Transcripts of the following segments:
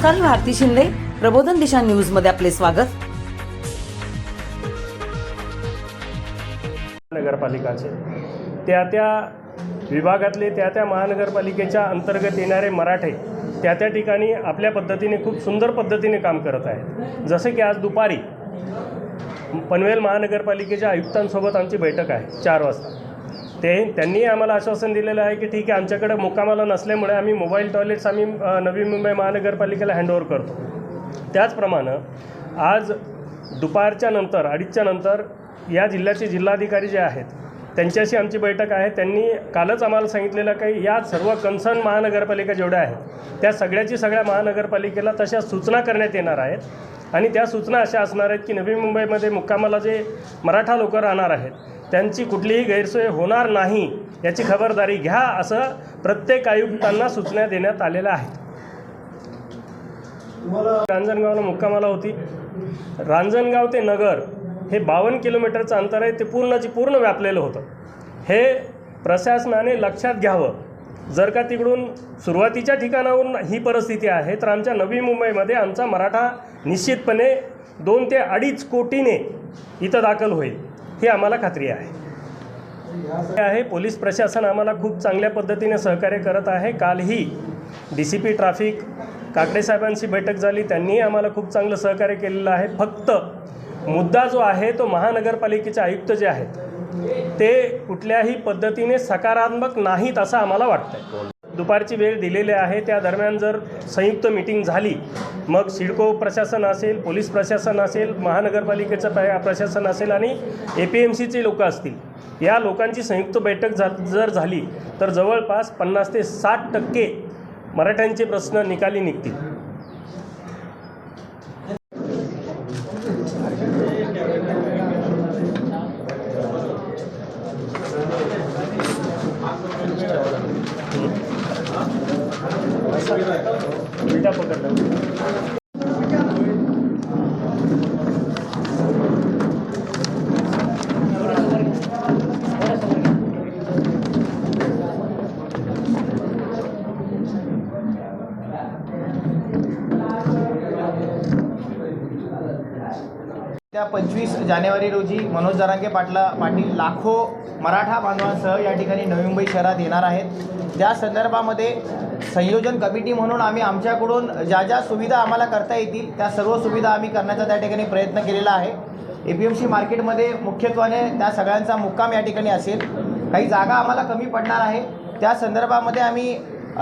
नमस्कार मी भारती शिंदे. प्रबोधन दिशा न्यूजमध्ये आपले स्वागत. नगरपालिकाचे. त्या त्या विभागातले त्या त्या महानगरपालिकेच्या अंतर्गत येणारे मराठे त्या त्या ठिकाणी आपल्या पद्धतीने खूप सुंदर पद्धतीने काम करत आहेत. जसे की आज दुपारी पनवेल महानगरपालिकेच्या आयुक्तांसोबत आमची बैठक आहे चार वाजता. ते त्यांनी आम्हाला आश्वासन दिलेलं आहे की ठीक आहे आमच्याकडे मुक्कामाला नसल्यामुळे आम्ही मोबाईल टॉयलेट्स आम्ही नवी मुंबई महानगरपालिकेला हँडओव्हर करतो. त्याचप्रमाणे आज दुपारच्या नंतर अडीचच्या नंतर या जिल्ह्याचे जिल्हाधिकारी जे आहेत त्यांच्याशी आमची बैठक आहे. त्यांनी कालच आम्हाला सांगितलेलं काही या सर्व कन्सर्न महानगरपालिका जेवढ्या आहेत त्या सगळ्याची सगळ्या महानगरपालिकेला तशा सूचना करण्यात येणार आहेत. आणि त्या सूचना अशा असणार आहेत की नवी मुंबईमध्ये मुक्कामाला जे मराठा लोक राहणार आहेत त्यांची कुठलीही गैरसोय होणार नाही याची खबरदारी घ्या असं प्रत्येक आयुक्तांना सूचना देण्यात आलेल्या आहेत. रांजणगावला मुक्कामाला होती. रांजणगाव ते नगर हे बावन्न किलोमीटरचं अंतर आहे ते पूर्णची पूर्ण व्यापलेलं होतं. हे प्रशासनाने लक्षात घ्यावं. जर का तिकडून सुरुवातीच्या ठिकाणाहून ही परिस्थिती आहे तर आमच्या नवी मुंबईमध्ये आमचा मराठा निश्चितपणे दोन ते अडीच कोटीने इथं दाखल होईल. ही आम्हाला खात्री आहे. आहे पोलीस प्रशासन आम्हाला खूप चांगल्या पद्धतीने सहकार्य करत आहे. कालही डी सी पी ट्रॅफिक काकडेसाहेबांशी बैठक झाली त्यांनीही आम्हाला खूप चांगलं सहकार्य केलेलं आहे. फक्त मुद्दा जो आहे तो महानगरपालिकेचे आयुक्त जे आहेत ते कुठल्याही पद्धतीने सकारात्मक नाहीत असं आम्हाला वाटतं दुपारची वेळ दिलेली आहे. त्या दरम्यान जर संयुक्त मिटिंग झाली मग सिडको प्रशासन असेल पोलीस प्रशासन असेल महानगरपालिकेचं प्र- प्रशासन असेल आणि ए पी एम सीचे लोक असतील या लोकांची संयुक्त बैठक झा जर झाली तर जवळपास पन्नास ते साठ टक्के मराठ्यांचे प्रश्न निकाली निघतील. 見たことない。त्या पंचवीस जानेवारी रोजी मनोज जरांगे पाटला पाटील लाखो मराठा बांधवांसह या ठिकाणी नवी मुंबई शहरात येणार आहेत. त्या संदर्भामध्ये संयोजन कमिटी म्हणून आम्ही आमच्याकडून ज्या ज्या सुविधा आम्हाला करता येतील त्या सर्व सुविधा आम्ही करण्याचा त्या ठिकाणी प्रयत्न केलेला आहे. ए पी एम सी मार्केटमध्ये मुख्यत्वाने त्या सगळ्यांचा मुक्काम या ठिकाणी असेल. काही जागा आम्हाला कमी पडणार आहे. त्या संदर्भामध्ये आम्ही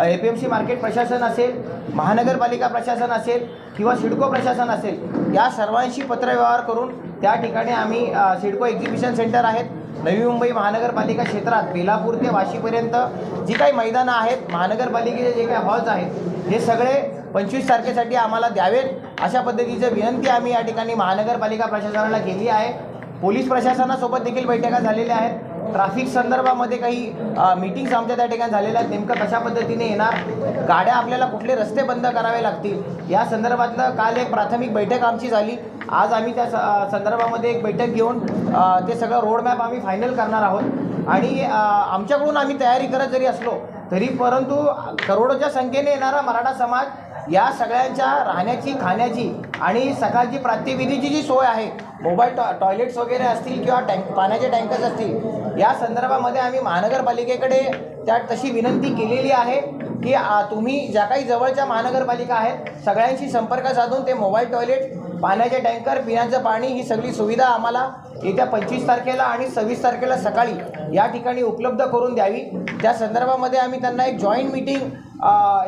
A P M C market प्रशासन असेल महानगरपालिका प्रशासन असेल किंवा सिडको प्रशासन असेल या सर्वांशी पत्रव्यवहार करून त्या ठिकाणी आम्ही सिडको एक्झिबिशन सेंटर आहेत. नवी मुंबई महानगरपालिका क्षेत्रात बेलापूर ते वाशीपर्यंत जी काही मैदानं आहेत महानगरपालिकेचे जे काही हॉल्स आहेत हे सगळे पंचवीस तारखेसाठी आम्हाला द्यावेत. अशा पद्धतीची विनंती आम्ही या ठिकाणी महानगरपालिका प्रशासनाला केली आहे. पोलीस प्रशासनासोबत देखील बैठका झालेल्या आहेत. ट्रॅफिक संदर्भामध्ये काही मीटिंग्स आमच्या त्या ठिकाणी झालेल्या आहेत. नेमकं कशा पद्धतीने येणार? गाड्या आपल्याला कुठले रस्ते बंद करावे लागतील? या संदर्भातलं काल एक प्राथमिक बैठक आमची झाली. आज आम्ही त्या स- संदर्भामध्ये एक बैठक घेऊन ते सगळं रोडमॅप आम्ही फायनल करणार आहोत. आणि आमच्याकडून आम्ही तयारी करत जरी असलो तरी परंतु करोडोच्या संख्येने येणारा मराठा समाज या सगळ्यांच्या राहण्याची खाण्याची आणि सकाळची प्रात्यविधीची जी सोय आहे मोबाईल टॉ टॉयलेट्स वगैरे असतील किंवा टँक पाण्याचे टँकर्स असतील या संदर्भामध्ये आम्ही महानगरपालिकेकडे त्या तशी विनंती केलेली आहे की तुम्ही ज्या काही जवळच्या महानगरपालिका आहेत सगळ्यांशी संपर्क साधून ते मोबाईल टॉयलेट पाण्याचे टँकर पिण्याचं पाणी ही सगळी सुविधा आम्हाला येत्या पंचवीस तारखेला आणि सव्वीस तारखेला सकाळी या ठिकाणी उपलब्ध करून द्यावी. त्या संदर्भामध्ये आम्ही त्यांना एक joint meeting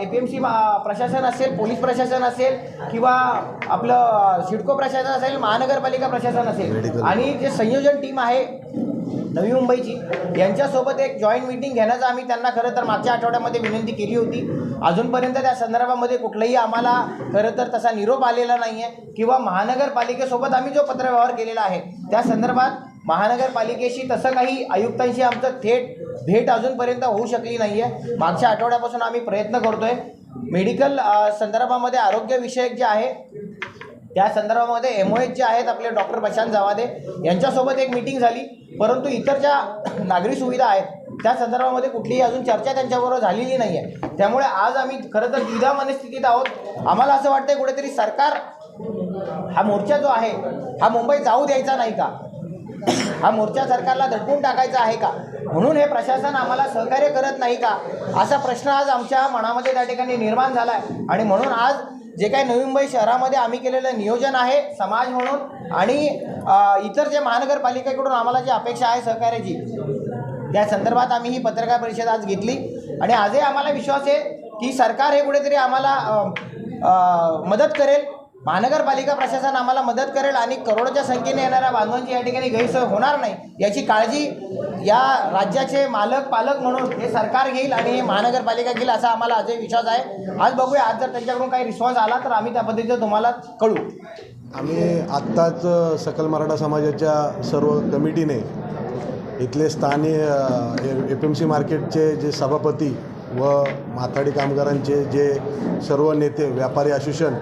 A P M C प्रशासन असेल पोलीस प्रशासन असेल किंवा आपलं सिडको प्रशासन असेल महानगरपालिका प्रशासन असेल आणि जे संयोजन टीम आहे नवी मुंबईची. यांच्यासोबत एक जॉईंट मिटिंग घेण्याचा आम्ही त्यांना खरं तर मागच्या आठवड्यामध्ये विनंती केली होती. अजूनपर्यंत त्या संदर्भामध्ये कुठलाही आम्हाला खरं तर तसा निरोप आलेला नाही आहे किंवा महानगरपालिकेसोबत आम्ही जो पत्रव्यवहार केलेला आहे त्या संदर्भात महानगरपालिकेशी तसं काही आयुक्तांशी आमचं थेट भेट अजूनपर्यंत होऊ शकली नाही आहे मागच्या आठवड्यापासून आम्ही प्रयत्न करतोय. मेडिकल संदर्भामध्ये आरोग्यविषयक जे आहे त्या संदर्भामध्ये एम ओ एच जे आहेत आपले डॉक्टर प्रशांत जावादे यांच्यासोबत एक मीटिंग झाली. परंतु इतर ज्या नागरी सुविधा आहेत त्या संदर्भामध्ये कुठलीही अजून चर्चा त्यांच्याबरोबर झालेली नाही आहे त्यामुळे आज आम्ही खरं तर द्विधा मनस्थितीत आहोत. आम्हाला असं वाटतंय कुठेतरी सरकार हा मोर्चा जो आहे हा मुंबईत जाऊ द्यायचा नाही का? हा मोर्चा सरकारला दडपून टाकायचा आहे का? म्हणून हे प्रशासन आम्हाला सहकार्य करत नाही का? असा प्रश्न आज आमच्या मनामध्ये त्या ठिकाणी निर्माण झाला आहे आणि म्हणून आज जे काही नवी मुंबई शहरामध्ये आम्ही केलेलं नियोजन आहे समाज म्हणून. आणि इतर जे महानगरपालिकेकडून आम्हाला जी अपेक्षा आहे सहकार्याची त्या संदर्भात आम्ही ही पत्रकार परिषद आज घेतली. आणि आजही आम्हाला विश्वास आहे की सरकार हे कुठेतरी आम्हाला मदत करेल. महानगरपालिका प्रशासन आम्हाला मदत करेल आणि करोडोच्या संख्येने येणाऱ्या बांधवांची या ठिकाणी गैरसोय होणार नाही याची काळजी या राज्याचे मालक पालक म्हणून हे सरकार घेईल आणि हे महानगरपालिका घेईल असा आम्हाला आजही विश्वास आहे. आज बघूया आज जर त्यांच्याकडून काही रिस्पॉन्स आला तर आम्ही त्या पद्धतीचं तुम्हाला कळू. आम्ही आत्ताच सकल मराठा समाजाच्या सर्व कमिटीने इथले स्थानीय एफ एम सी मार्केटचे जे सभापती व माथाडी कामगारांचे जे सर्व नेते व्यापारी असोसिएशन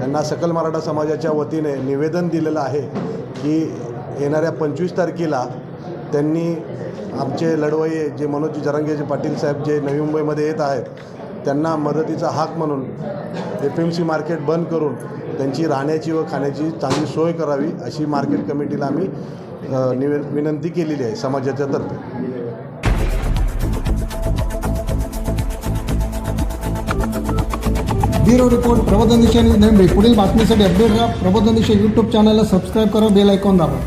यांना सकल मराठा समाजाच्या वतीने निवेदन दिलेलं आहे की येणाऱ्या पंचवीस तारखेला त्यांनी आमचे लढवई जे मनोज जरांगेजी पाटील साहेब जे नवी मुंबईमध्ये येत आहेत त्यांना मदतीचा हाक म्हणून एफ एम सी मार्केट बंद करून त्यांची राहण्याची व खाण्याची चांगली सोय करावी अशी मार्केट कमिटीला आम्ही निवे विनंती केलेली आहे समाजाच्या तर्फे. ब्युरो रिपोर्ट प्रबोधन दिशा न्यूज नवी पुढील बातमीसाठी अपडेट राहा प्रबोधन दिशा यूट्यूब चॅनलला सबस्क्राईब करा बेल आयकॉन दाबा.